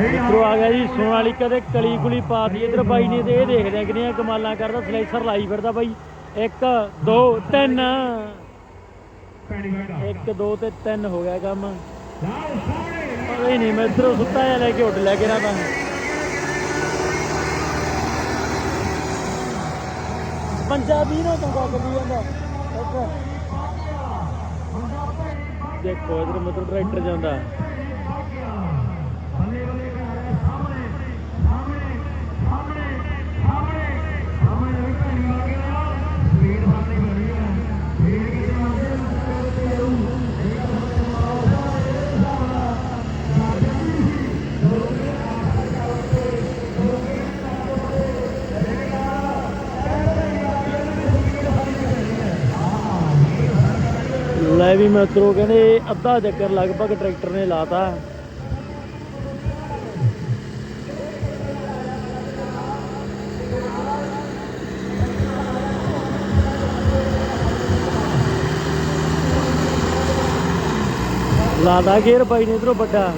ਮਿੱਤਰੋ, ਆ ਗਿਆ ਜੀ ਸੋਨਾਲੀਕਾ ਦੇ ਕਲੀ ਕੁਲੀ ਪਾਤੀ ਇਧਰ ਬਾਈ ਨੇ ਤੇ ਇਹ ਦੇਖਦੇ ਆ ਕਿੰਨੀਆਂ ਕਮਾਲਾਂ ਕਰਦਾ ਸਲੈਸਰ ਲਾਈ ਫਿਰਦਾ ਬਾਈ। 1 2 3 1 2 ਤੇ 3 ਹੋ ਗਿਆ ਕੰਮ। ਪਤਾ ਨਹੀਂ, ਮਿੱਤਰੋ, ਸੁੱਤਾ ਜਿਹਾ ਲੈ ਕੇ ਉੱਡ ਲੈ ਕੇ ਨਾ ਤਾਂ। ਪੰਜਾਬੀ ਨੂੰ ਚੰਗਾ ਕਰੀ ਜਾਂਦਾ। ਦੇਖੋ, ਇਧਰ ਮਤਲਬ ਟਰੈਕਟਰ ਜਾਂਦਾ। ਲੈ ਵੀ ਮਿੱਤਰੋ, ਕਹਿੰਦੇ ਅੱਧਾ ਚੱਕਰ ਲਗਭਗ ਟਰੈਕਟਰ ਨੇ ਲਾਤਾ। ਲਾਦਾ ਗੇਰ ਬਾਈ ਨੇ ਇਧਰੋਂ ਵੱਡਾ।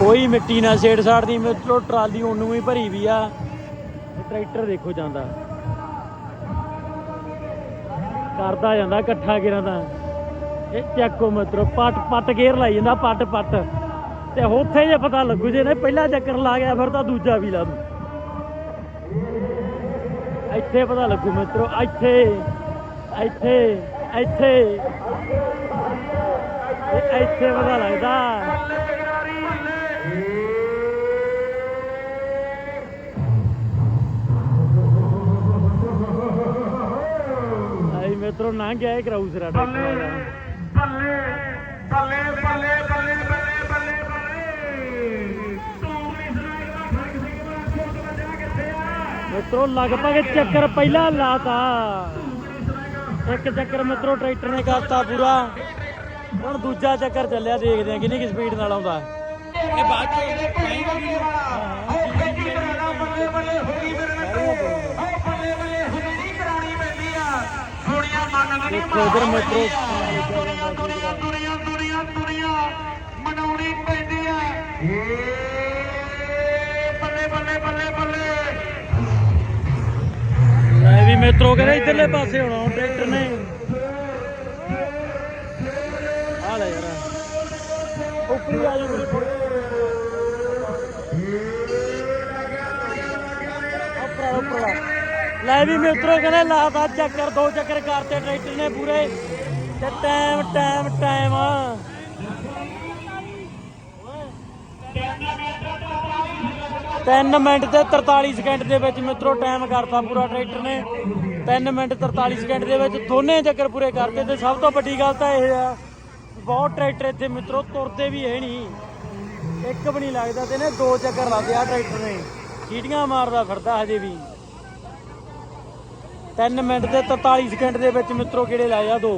ਕੋਈ ਮਿੱਟੀ ਨਾ ਛੇੜ ਛਾੜਦੀ ਮਿੱਤਰੋ, ਟਰਾਲੀ ਉਹਨੂੰ ਹੀ ਭਰੀ ਵੀ ਆ। ਟਰੈਕਟਰ ਦੇਖੋ ਜਾਂਦਾ। ਕਰਦਾ ਜਾਂਦਾ, ਇਕੱਠਾ ਗੇਰਾਂ ਦਾ। ਇਹ ਚੱਕੋ ਮਿੱਤਰੋ ਪੱਟ ਪੱਟ ਗੇਰ ਲਾਈ ਜਾਂਦਾ, ਪੱਟ ਪੱਟ। ਤੇ ਉੱਥੇ ਜੇ ਪਤਾ ਲੱਗੂ, ਜੇ ਨੇ ਪਹਿਲਾ ਚੱਕਰ ਲਾ ਗਿਆ, ਫਿਰ ਤਾਂ ਦੂਜਾ ਵੀ ਲਾ ਦੂ ਇੱਥੇ ਪਤਾ ਲੱਗੂ ਮਿੱਤਰੋ, ਇੱਥੇ ਇੱਥੇ ਇੱਥੇ। ਇੱਥੇ ਪਤਾ ਲੱਗਦਾ। ਮਿੱਤਰੋ ਨਾ ਗਿਆ ਇਹ ਕਰਾਊਸਰਾ ਟਰੈਕਟਰ ਦਾ ਬੱਲੇ ਬੱਲੇ ਬੱਲੇ ਬੱਲੇ ਬੱਲੇ ਬੱਲੇ ਬੱਲੇ ਤੂੰ ਵੀ ਸੁਣਾਈ ਦਾ ਫ਼ਰਕ ਸਿੰਘ ਬੜਾ ਛੋਟ ਵੱਜਾ ਕਿੱਥੇ ਆ? ਮਿੱਤਰੋ ਲਗਭਗ ਚੱਕਰ ਪਹਿਲਾ ਲਾਤਾ। ਇੱਕ ਚੱਕਰ ਮਿੱਤਰੋ ਟਰੈਕਟਰ ਨੇ ਕਰਤਾ ਪੂਰਾ। ਹੁਣ ਦੂਜਾ ਚੱਕਰ ਚੱਲਿਆ ਦੇਖਦੇ ਆ ਕਿੰਨੀ ਕੀ ਸਪੀਡ ਨਾਲ ਆਉਂਦਾ। ਇਹ ਬਾਅਦ ਚ ਉਹ ਬੱਲੇ ਬੱਲੇ ਹੋ ਗਈ ਮੇਰੇ ਨਾਲ ਉਹ ਬੱਲੇ ਬੱਲੇ ਹੁਣੀ ਕਰਾਣੀ ਪੈਂਦੀ ਆ ਸੋਹਣੀਆਂ ਮੰਗਦੀਆਂ ਦੇਖੋ ਉਧਰ ਮਿੱਤਰੋ ਦੁਨੀਆ ਦੁਨੀਆ ਦੁਨੀਆ ਦੁਨੀਆ ਦੁਨੀਆ ਮਨਾਉਣੀ ਪੈਂਦੀ ਆ ਏ ਬੱਲੇ ਬੱਲੇ ਬੱਲੇ ਬੱਲੇ। ਲੈ ਵੀ ਮਿੱਤਰੋ ਕਹਿੰਦੇ ਇਧਰਲੇ ਪਾਸੇ ਹੁਣ ਟਰੈਕਟਰ ਨੇ। ਆ ਲੈ ਯਾਰ। ਉੱਪਰ ਆ ਜਾ ਉੱਪਰ ਉੱਪਰ ਲੈ ਵੀ ਮਿੱਤਰੋ, ਕਹਿੰਦੇ ਲਾਤਾ ਚੱਕਰ, ਦੋ ਚੱਕਰ ਕਰਤੇ, ਟਰੈਕਟਰ ਨੇ ਪੂਰੇ। ਤੇ ਟਾਈਮ ਟਾਈਮ ਟਾਈਮ ਤਿੰਨ ਮਿੰਟ ਤੇ 43 ਸਕਿੰਟ ਦੇ ਵਿੱਚ ਮਿੱਤਰੋ ਟਾਈਮ ਕਰਤਾ ਪੂਰਾ ਟਰੈਕਟਰ ਨੇ। 3 ਮਿੰਟ 43 ਸਕਿੰਟ ਦੇ ਵਿੱਚ ਦੋਨੇ ਚੱਕਰ ਪੂਰੇ ਕਰਤੇ ਤੇ ਸਭ ਤੋਂ ਵੱਡੀ ਗੱਲ ਤਾਂ ਇਹ ਆ, ਬਹੁਤ ਟਰੈਕਟਰ ਇੱਥੇ ਮਿੱਤਰੋ, ਤੁਰਦੇ ਵੀ ਹੈ ਨਹੀਂ। ਇੱਕ ਵੀ ਨਹੀਂ ਲੱਗਦਾ ਤੇ ਨੇ ਦੋ ਚੱਕਰ ਲਾਦੇ ਆ ਟਰੈਕਟਰ ਨੇ। ਸੀਟੀਆਂ ਮਾਰਦਾ ਫਿਰਦਾ ਹਜੇ ਵੀ। 3 ਮਿੰਟ ਤੇ 43 ਸਕਿੰਟ ਦੇ ਵਿੱਚ ਮਿੱਤਰੋ ਕਿਹੜੇ ਲਾਏ ਆ ਦੋ।